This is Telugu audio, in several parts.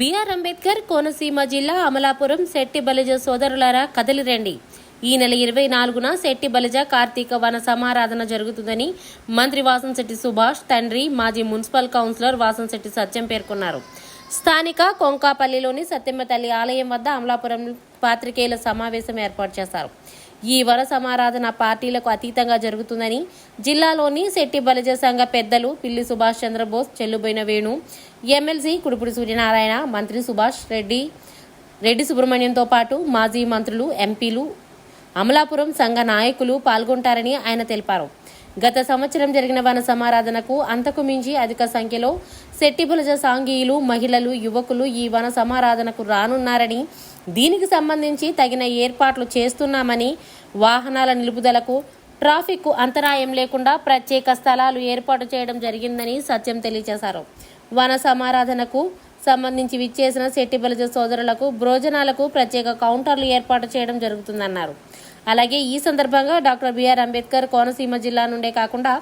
బిఆర్ అంబేద్కర్ కోనసీమ జిల్లా అమలాపురం శెట్టి బలిజ సోదరులారా కదలిరండి ఈ నెల ఇరవై నాలుగున శెట్టి బలిజ కార్తీక వన సమారాధన జరుగుతుందని మంత్రి వాసంశెట్టి సుభాష్ తండ్రి మాజీ మున్సిపల్ కౌన్సిలర్ వాసంశెట్టి సత్యం పేర్కొన్నారు. స్థానిక కొంకాపల్లిలోని సత్యమ్మ తల్లి ఆలయం వద్ద అమలాపురం పాత్రికేయుల సమావేశం ఏర్పాటు చేశారు. ఈ వర సమారాధన పార్టీలకు అతీతంగా జరుగుతుందని జిల్లాలోని శెట్టి బలిజ సంఘ పెద్దలు పిల్లి సుభాష్ చంద్రబోస్ చెల్లుబోయిన వేణు ఎమ్మెల్సీ కుడుపుడి సూర్యనారాయణ మంత్రి సుభాష్ రెడ్డి రెడ్డి సుబ్రహ్మణ్యంతో పాటు మాజీ మంత్రులు ఎంపీలు అమలాపురం సంఘ నాయకులు పాల్గొంటారని ఆయన తెలిపారు. గత సంవత్సరం జరిగిన వన సమారాధనకు అంతకు మించి అధిక సంఖ్యలో శెట్టిబులజ సాంఘీయులు మహిళలు యువకులు ఈ వన సమారాధనకు రానున్నారని దీనికి సంబంధించి తగిన ఏర్పాట్లు చేస్తున్నామని వాహనాల నిలుపుదలకు ట్రాఫిక్కు అంతరాయం లేకుండా ప్రత్యేక స్థలాలు ఏర్పాటు చేయడం జరిగిందని సత్యం తెలియజేశారు. వన సమారాధనకు సంబంధించి విచ్చేసిన శెట్టిబలజ సోదరులకు భోజనాలకు ప్రత్యేక కౌంటర్లు ఏర్పాటు చేయడం జరుగుతుందన్నారు. అలాగే ఈ సందర్భంగా డాక్టర్ బిఆర్ అంబేద్కర్ కోనసీమ జిల్లా నుండే కాకుండా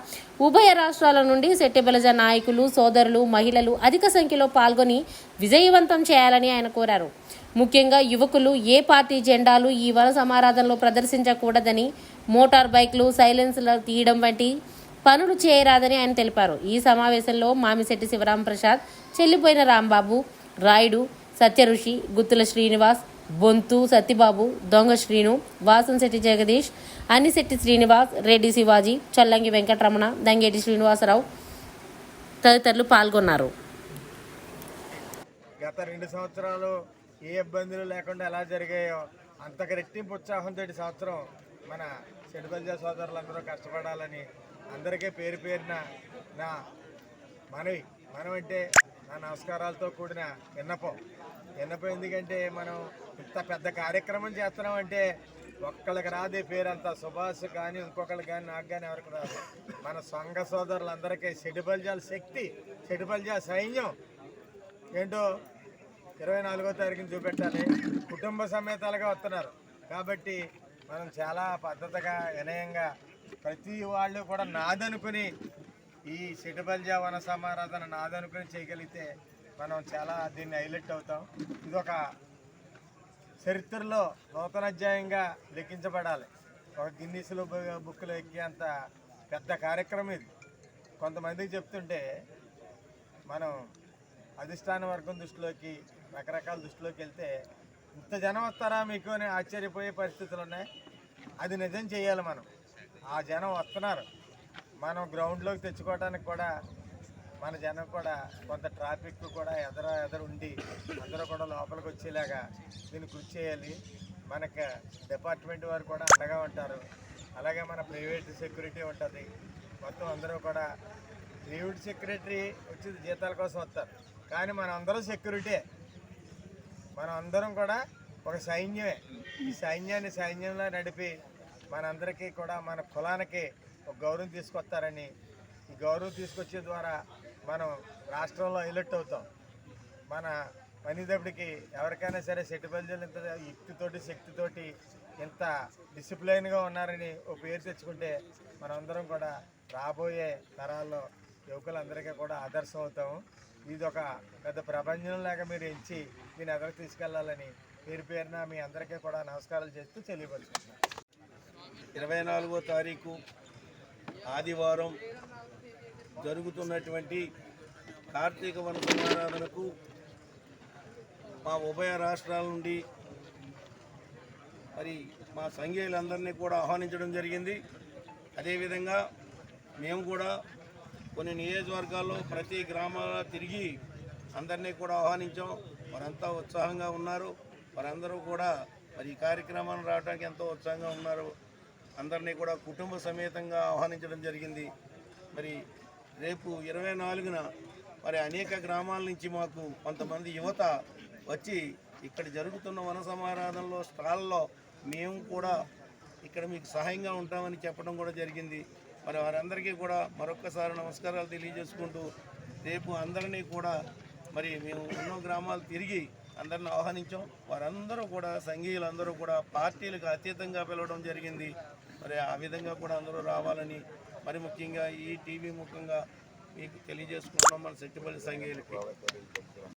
ఉభయ రాష్ట్రాల నుండి శెట్టిబలజ నాయకులు సోదరులు మహిళలు అధిక సంఖ్యలో పాల్గొని విజయవంతం చేయాలని ఆయన కోరారు. ముఖ్యంగా యువకులు ఏ పార్టీ జెండాలు ఈ వన సమారాధనలో ప్రదర్శించకూడదని మోటార్ బైక్లు సైలెన్స్లు తీయడం వంటి పనులు చేయరాదని ఆయన తెలిపారు. ఈ సమావేశంలో మామిశెట్టి శివరాం ప్రసాద్ చెల్లిపోయిన రాంబాబు రాయుడు సత్యఋషి గుత్తుల శ్రీనివాస్ బొంతు సత్యబాబు దొంగ శ్రీను వాసంశెట్టి జగదీష్ అన్నిశెట్టి శ్రీనివాస్ రెడ్డి శివాజీ చల్లంగి వెంకటరమణ దంగేటి శ్రీనివాసరావు తదితరులు పాల్గొన్నారు. గత రెండు సంవత్సరాలు ఏ ఇబ్బందులు లేకుండా ఎలా జరిగాయో అంతకు రెట్టింపు ఉత్సాహంతో సంవత్సరం మన చెడుబల్జా సోదరులందరూ కష్టపడాలని అందరికీ పేరు పేరిన నా మనవి మనం అంటే నా నమస్కారాలతో కూడిన విన్నపం. విన్నపం ఎందుకంటే మనం ఇంత పెద్ద కార్యక్రమం చేస్తున్నామంటే ఒక్కళ్ళకి రాదే పేరంతా సుభాష్ కానీ ఇంకొకళ్ళు కానీ నాకు కానీ ఎవరికి రాదు. మన సంఘ సోదరులందరికీ చెడుబల్జాల శక్తి చెడుబల్జా సైన్యం. ఏంటో ఇరవై నాలుగో తారీఖుని చూపెట్టాలి. కుటుంబ సమేతాలుగా వస్తున్నారు. కాబట్టి మనం చాలా పద్ధతిగా వినయంగా ప్రతి వాళ్ళు కూడా నాదనుకుని ఈ సిటబల్జా వన సమారాధన నాదనుకుని చేయగలిగితే మనం చాలా దీన్ని హైలైట్ అవుతాం. ఇది ఒక చరిత్రలో నూతన అధ్యాయంగా లెక్కించబడాలి ఒక గిన్నీసులు బుక్లో ఎక్కేంత పెద్ద కార్యక్రమం ఇది. కొంతమందికి చెప్తుంటే మనం అధిష్టాన వర్గం దృష్టిలోకి రకరకాల దృష్టిలోకి వెళ్తే ఇంత జనం వస్తారా మీకు అని ఆశ్చర్యపోయే పరిస్థితులు ఉన్నాయి. అది నిజం చేయాలి మనం. ఆ జనం వస్తున్నారు. మనం గ్రౌండ్లోకి తెచ్చుకోవడానికి కూడా మన జనం కూడా కొంత ట్రాఫిక్ కూడా ఎదర ఎదర ఉండి అందరూ కూడా లోపలికి వచ్చేలాగా దీన్ని కృషి చేయాలి. మనకి డిపార్ట్మెంట్ వారు కూడా అండగా ఉంటారు. అలాగే మన ప్రైవేట్ సెక్యూరిటీ ఉంటుంది. మొత్తం అందరూ కూడా ప్రైవేట్ సెక్యూరిటీ వచ్చి జీతాల కోసం వస్తారు. కానీ మన అందరం సెక్యూరిటీ మనం అందరం కూడా ఒక సైన్యమే. ఈ సైన్యాన్ని సైన్యంలో నడిపి మనందరికీ కూడా మన కులానికి ఒక గౌరవం తీసుకొస్తారని ఈ గౌరవం తీసుకొచ్చే ద్వారా మనం రాష్ట్రంలో ఎలెక్ట్ అవుతాం. మన పనిదప్పటికి ఎవరికైనా సరే సెటిబల్జీలు ఇంత యుక్తితోటి శక్తితోటి ఇంత డిసిప్లైన్గా ఉన్నారని ఒక పేరు తెచ్చుకుంటే మనందరం కూడా రాబోయే తరాల్లో యువకులందరికీ కూడా ఆదర్శం అవుతాము. ఇది ఒక పెద్ద ప్రపంచంలాగా మీరు ఎంచి దీన్ని ఎదరికి తీసుకెళ్ళాలని పేరు పేరున మీ అందరికీ కూడా నమస్కారాలు చేస్తూ తెలియపరుచుకుంటున్నాను. ఇరవై నాలుగో తారీఖు ఆదివారం జరుగుతున్నటువంటి కార్తీక వనసమారాధనకు మా ఉభయ రాష్ట్రాల నుండి మరి మా సంఘీయులందరినీ కూడా ఆహ్వానించడం జరిగింది. అదేవిధంగా మేము కూడా కొన్ని నియోజకవర్గాల్లో ప్రతి గ్రామాల తిరిగి అందరినీ కూడా ఆహ్వానించాం. వారంతా ఉత్సాహంగా ఉన్నారు. వారందరూ కూడా మరి ఈ కార్యక్రమాన్ని రావడానికి ఎంతో ఉత్సాహంగా ఉన్నారు. అందరినీ కూడా కుటుంబ సమేతంగా ఆహ్వానించడం జరిగింది. మరి రేపు ఇరవై నాలుగున మరి అనేక గ్రామాల నుంచి మాకు కొంతమంది యువత వచ్చి ఇక్కడ జరుగుతున్న వన సమారాధనలో స్టాల్లో మేము కూడా ఇక్కడ మీకు సహాయంగా ఉంటామని చెప్పడం కూడా జరిగింది. మరి వారందరికీ కూడా మరొక్కసారి నమస్కారాలు తెలియజేసుకుంటూ రేపు అందరినీ కూడా మరి మేము ఎన్నో గ్రామాలు తిరిగి అందరిని ఆహ్వానించాం. వారందరూ కూడా సంఘీయులందరూ కూడా పార్టీలకు అతీతంగా పిలవడం జరిగింది. మరి ఆ విధంగా కూడా అందరూ రావాలని మరి ముఖ్యంగా ఈ టీవీ ముఖంగా మీకు తెలియజేసుకుంటున్నాం మన సెట్టిపల్లి సంఘీయులకి.